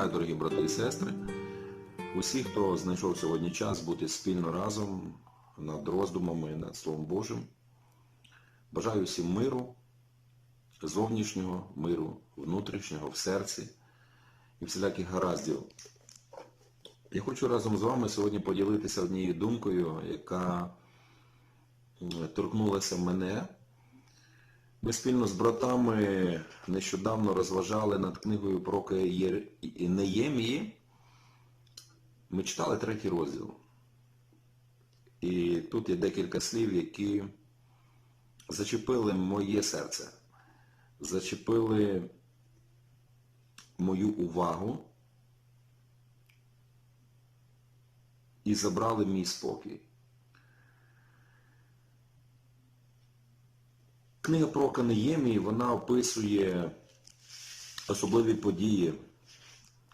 Вітаю, дорогі брати і сестри. Усі, хто знайшов сьогодні час бути спільно разом над роздумами над Словом Божим. Бажаю всім миру, зовнішнього миру, внутрішнього в серці і всіляких гараздів. Я хочу разом з вами сьогодні поділитися однією думкою, яка торкнулася мене. Ми спільно з братами нещодавно розважали над книгою про Неємії. Ми читали третій розділ. І тут є декілька слів, які зачепили моє серце, зачепили мою увагу і забрали мій спокій. Книга про Канеємії, вона описує особливі події.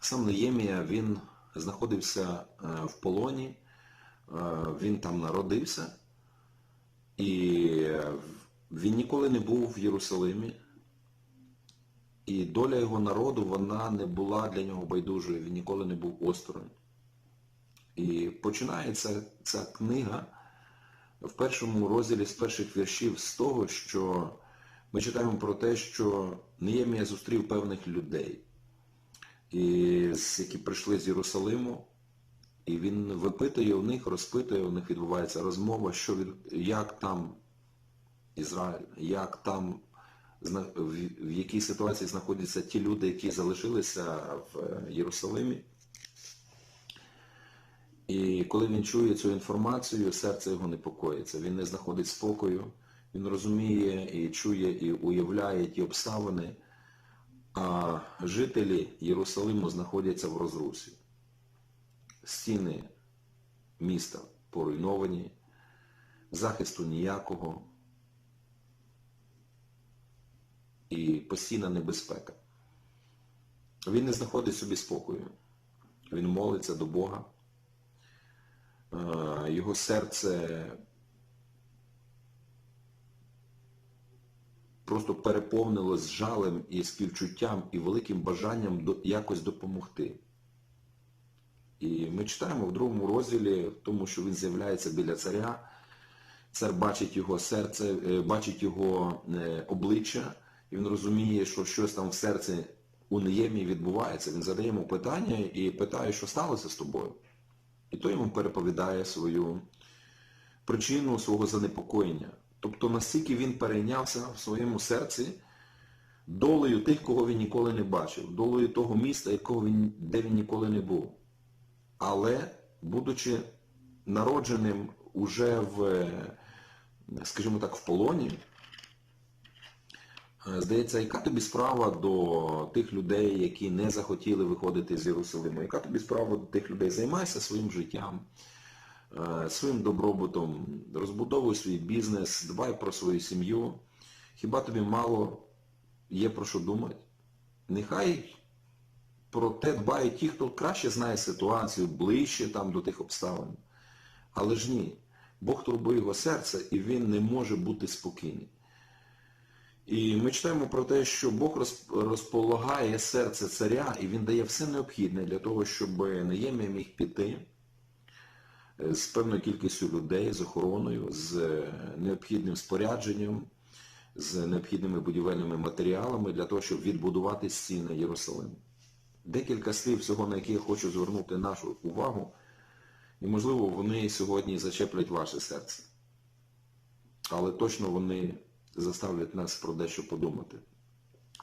Сам Неємія, він знаходився е, в полоні, е, він там народився, і він ніколи не був в Єрусалимі. І доля його народу, вона не була для нього байдужою, він ніколи не був осторонь. І починається ця книга в першому розділі з перших віршів з того, що ми читаємо про те, що Неємія зустрів певних людей, які прийшли з Єрусалиму, і він випитує у них, розпитує, у них відбувається розмова, що від, як там Ізраїль, як там, в якій ситуації знаходяться ті люди, які залишилися в Єрусалимі. Коли він чує цю інформацію, серце його непокоїться. Він не знаходить спокою, він розуміє і чує, і уявляє ті обставини, а жителі Єрусалиму знаходяться в розрусі. Стіни міста поруйновані, захисту ніякого і постійна небезпека. Він не знаходить собі спокою. Він молиться до Бога його серце просто переповнилось жалем і співчуттям і великим бажанням якось допомогти. І ми читаємо в другому розділі, тому що він з'являється біля царя, цар бачить його серце, е, бачить його е, обличчя, і він розуміє, що щось там в серці у Неємії відбувається. Він задає йому питання і питає, що сталося з тобою. І той йому переповідає свою причину свого занепокоєння. Тобто настільки він перейнявся в своєму серці долею тих, кого він ніколи не бачив, долею того міста, якого він, де він ніколи не був. Але, будучи народженим уже в, скажімо так, в полоні, Здається, яка тобі справа до тих людей, які не захотіли виходити з Єрусалиму? Яка тобі справа до тих людей? Займайся своїм життям, своїм добробутом, розбудовуй свій бізнес, дбай про свою сім'ю. Хіба тобі мало є про що думати? Нехай про те дбають ті, хто краще знає ситуацію, ближче там до тих обставин. Але ж ні, Бог турбує його серце і він не може бути спокійний. І ми читаємо про те, що Бог розполагає серце царя і він дає все необхідне для того, щоб Неємія міг піти е, з певною кількістю людей, з охороною, з необхідним спорядженням, з необхідними будівельними матеріалами для того, щоб відбудувати стіни Єрусалиму. Декілька слів всього, на які я хочу звернути нашу увагу, і, можливо, вони сьогодні зачеплять ваше серце. Але точно вони заставлять нас про дещо подумати.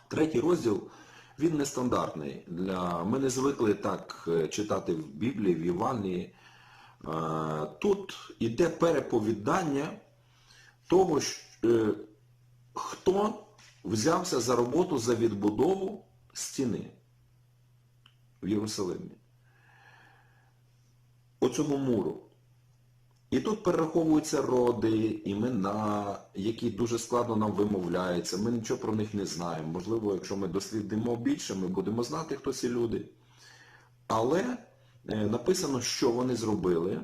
Третій розділ, він нестандартний. Для... Ми не звикли так е, читати в Біблії, в Євангелії. Е, тут іде переповідання того, е, хто взявся за роботу за відбудову стіни в Єрусалимі. Оцього муру. І тут перераховуються роди, імена, які дуже складно нам вимовляються. Ми нічого про них не знаємо. Можливо, якщо ми дослідимо більше, ми будемо знати, хто ці люди. Але е, написано, що вони зробили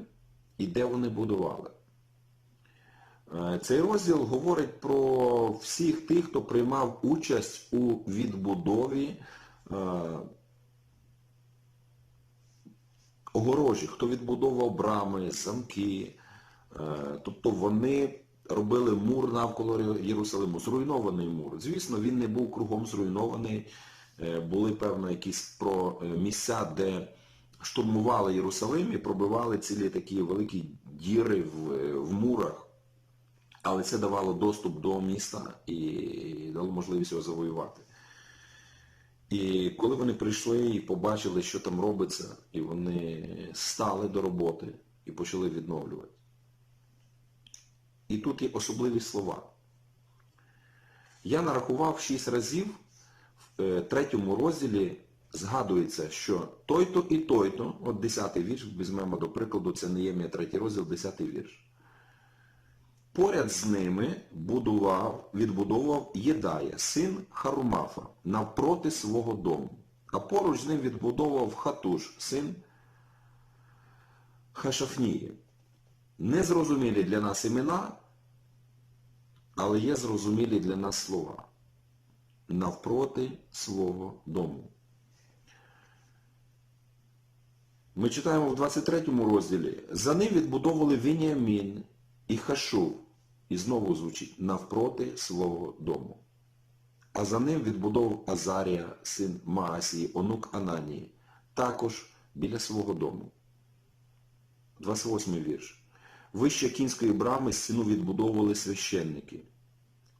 і де вони будували. Е, цей розділ говорить про всіх тих, хто приймав участь у відбудові е, огорожі, хто відбудовував брами, замки. Е, Тобто вони робили мур навколо Єрусалиму, зруйнований мур. Звісно, він не був кругом зруйнований. Е, Були, певно, якісь про е, місця, де штурмували Єрусалим і пробивали цілі такі великі діри в, в мурах. Але це давало доступ до міста і дало можливість його завоювати. І коли вони прийшли і побачили, що там робиться, і вони стали до роботи і почали відновлювати. І тут є особливі слова. Я нарахував шість разів, в е, третьому розділі згадується, що той-то і той-то, от 10 вірш, візьмемо до прикладу, це Неємія 3 розділ, 10 вірш. Поряд з ними будував, відбудовував Єдая, син Харумафа, навпроти свого дому. А поруч з ним відбудовував Хатуш, син Хашафнії. Незрозумілі для нас імена, але є зрозумілі для нас слова. Навпроти свого дому. Ми читаємо в 23 розділі. За ним відбудовували Вініамін і Хашув. І знову звучить навпроти свого дому. А за ним відбудовував Азарія, син Маасії, онук Ананії, також біля свого дому. 28 вірш. Вище кінської брами стіну відбудовували священники.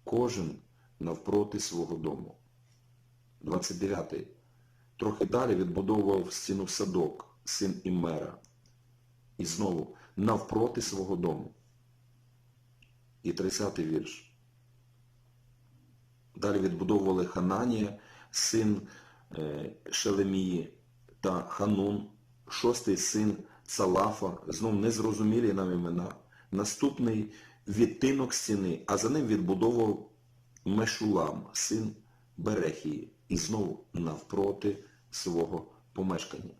Кожен навпроти свого дому. 29. Трохи далі відбудовував стіну садок, син Іммера. І знову навпроти свого дому. І 30 вірш. Далі відбудовували Хананія, син е, Шелемії та Ханун, шостий син Салафа, знов незрозумілі нам імена. Наступний відтинок стіни, а за ним відбудовував Мешулам, син Берехії, і знову навпроти свого помешкання.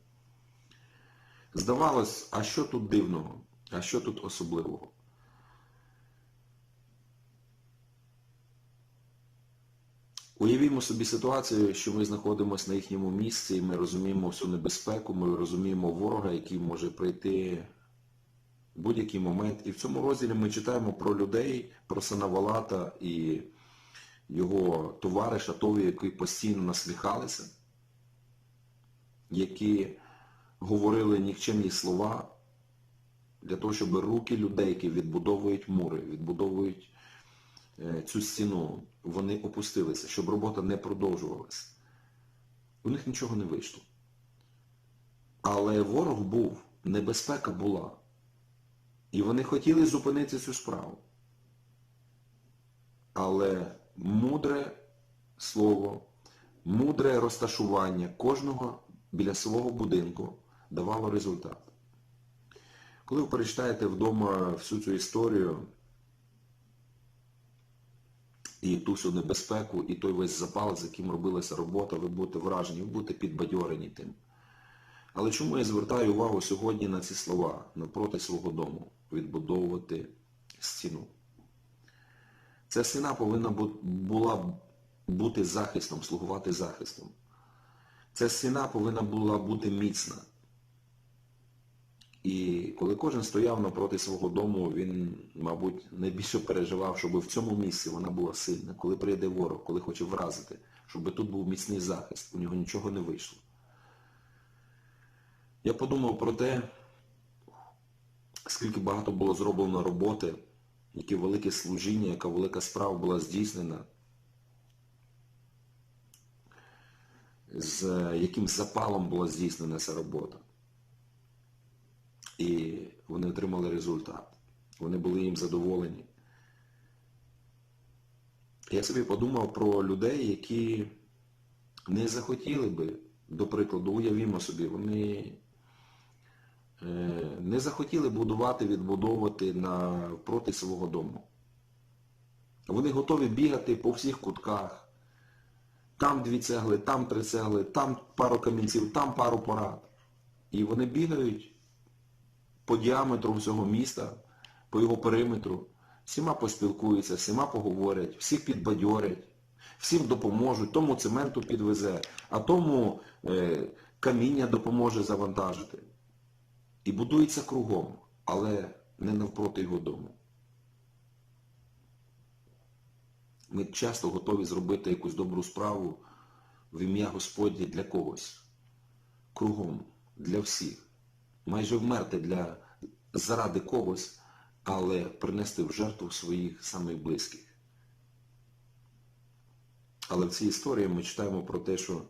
Здавалось, а що тут дивного? А що тут особливого? Уявімо собі ситуацію, що ми знаходимося на їхньому місці, і ми розуміємо всю небезпеку, ми розуміємо ворога, який може прийти в будь-який момент. І в цьому розділі ми читаємо про людей, про Санавалата і його товариша Тові, які постійно насміхалися, які говорили нікчемні слова для того, щоб руки людей, які відбудовують мури, відбудовують цю стіну, вони опустилися, щоб робота не продовжувалася. У них нічого не вийшло. Але ворог був, небезпека була. І вони хотіли зупинити цю справу. Але мудре слово, мудре розташування кожного біля свого будинку давало результат. Коли ви перечитаєте вдома всю цю історію, і ту всю небезпеку, і той весь запал, з яким робилася робота, ви будете вражені, ви будете підбадьорені тим. Але чому я звертаю увагу сьогодні на ці слова напроти свого дому відбудовувати стіну? Ця стіна повинна була бути захистом, слугувати захистом. Ця стіна повинна була бути міцна. І коли кожен стояв напроти свого дому, він, мабуть, найбільше переживав, щоб в цьому місці вона була сильна. Коли прийде ворог, коли хоче вразити, щоб тут був міцний захист, у нього нічого не вийшло. Я подумав про те, скільки багато було зроблено роботи, яке велике служіння, яка велика справа була здійснена, з яким запалом була здійснена ця робота. І вони отримали результат. Вони були їм задоволені. Я собі подумав про людей, які не захотіли би, до прикладу, уявімо собі, вони е, не захотіли будувати, відбудовувати проти свого дому. Вони готові бігати по всіх кутках. Там дві цегли, там три цегли, там пару камінців, там пару порад. І вони бігають по діаметру всього міста, по його периметру, всіма поспілкуються, всіма поговорять, всіх підбадьорять, всім допоможуть, тому цементу підвезе, а тому е, каміння допоможе завантажити. І будується кругом, але не навпроти його дому. Ми часто готові зробити якусь добру справу в ім'я Господнє для когось. Кругом, для всіх. Майже вмерти для, заради когось, але принести в жертву своїх самих близьких. Але в цій історії ми читаємо про те, що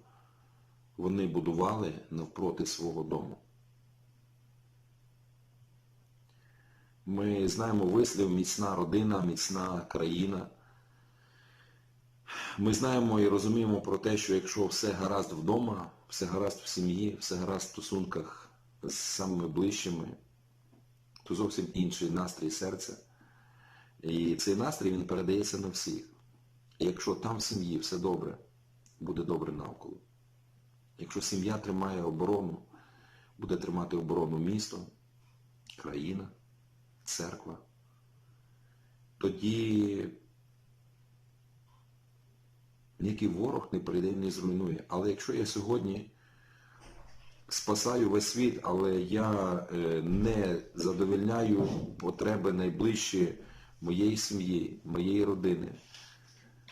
вони будували навпроти свого дому. Ми знаємо вислів міцна родина, міцна країна. Ми знаємо і розуміємо про те, що якщо все гаразд вдома, все гаразд в сім'ї, все гаразд в стосунках з самими ближчими, то зовсім інший настрій серця. І цей настрій він передається на всіх. І якщо там в сім'ї все добре, буде добре навколо. Якщо сім'я тримає оборону, буде тримати оборону місто, країна, церква, тоді ніякий ворог не прийде і не зруйнує. Але якщо я сьогодні спасаю весь світ, але я е, не задовольняю потреби найближчі моєї сім'ї, моєї родини,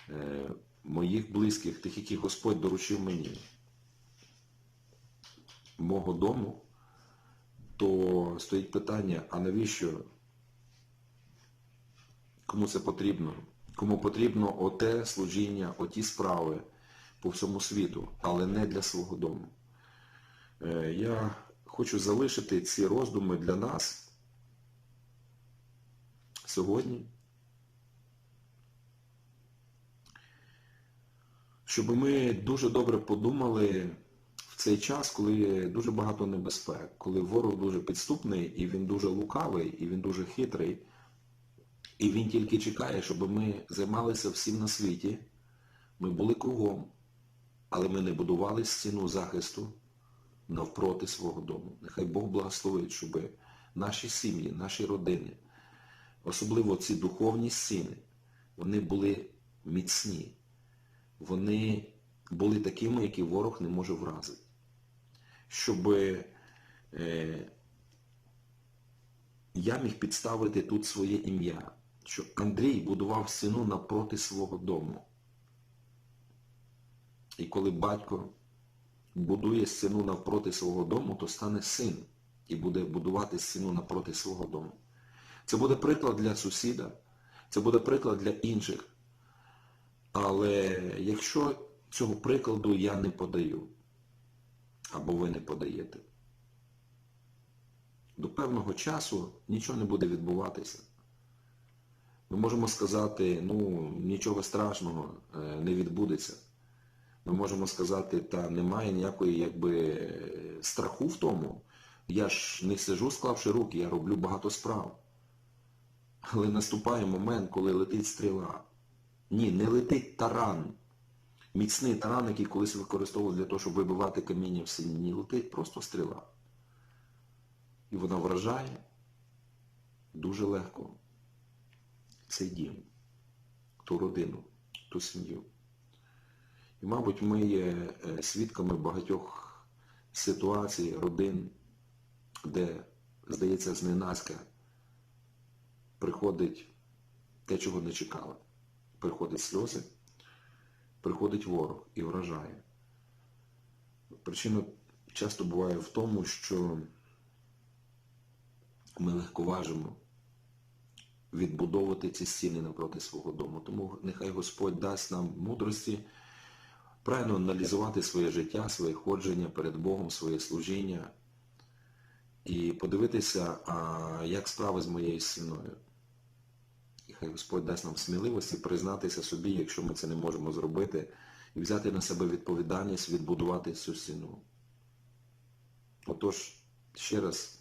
е, моїх близьких, тих, яких Господь доручив мені, мого дому, то стоїть питання, а навіщо? Кому це потрібно? Кому потрібно оте служіння, оті справи по всьому світу, але не для свого дому. Е, Я хочу залишити ці роздуми для нас сьогодні, щоб ми дуже добре подумали в цей час, коли дуже багато небезпек, коли ворог дуже підступний, і він дуже лукавий, і він дуже хитрий, і він тільки чекає, щоб ми займалися всім на світі, ми були кругом, але ми не будували стіну захисту навпроти свого дому. Нехай Бог благословить, щоб наші сім'ї, наші родини, особливо ці духовні стіни, вони були міцні. Вони були такими, які ворог не може вразити. Щоб е, я міг підставити тут своє ім'я, що Андрій будував стіну напроти свого дому. І коли батько будує стіну навпроти свого дому, то стане син і буде будувати стіну напроти свого дому. Це буде приклад для сусіда, це буде приклад для інших. Але якщо цього прикладу я не подаю, або ви не подаєте, до певного часу нічого не буде відбуватися. Ми можемо сказати, ну, нічого страшного е, не відбудеться. Ми можемо сказати, та немає ніякої якби, страху в тому. Я ж не сижу, склавши руки, я роблю багато справ. Але наступає момент, коли летить стріла. Ні, не летить таран. Міцний таран, який колись використовували для того, щоб вибивати каміння в сіні. Ні, летить просто стріла. І вона вражає дуже легко цей дім, ту родину, ту сім'ю. І, мабуть, ми є е, свідками багатьох ситуацій, родин, де, здається, зненацька приходить те, чого не чекали. Приходять сльози, приходить ворог і вражає. Причина часто буває в тому, що ми легковажимо відбудовувати ці стіни напроти свого дому. Тому нехай Господь дасть нам мудрості правильно аналізувати своє життя, своє ходження перед Богом, своє служіння і подивитися, як справи з моєю стіною. І хай Господь дасть нам сміливості признатися собі, якщо ми це не можемо зробити, і взяти на себе відповідальність відбудувати цю стіну. Отож, ще раз,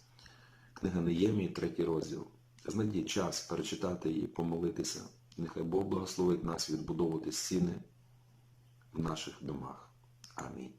книга Неємії, третій розділ. Знайдіть час перечитати її, помолитися. Нехай Бог благословить нас відбудовувати стіни в наших домах. Амінь.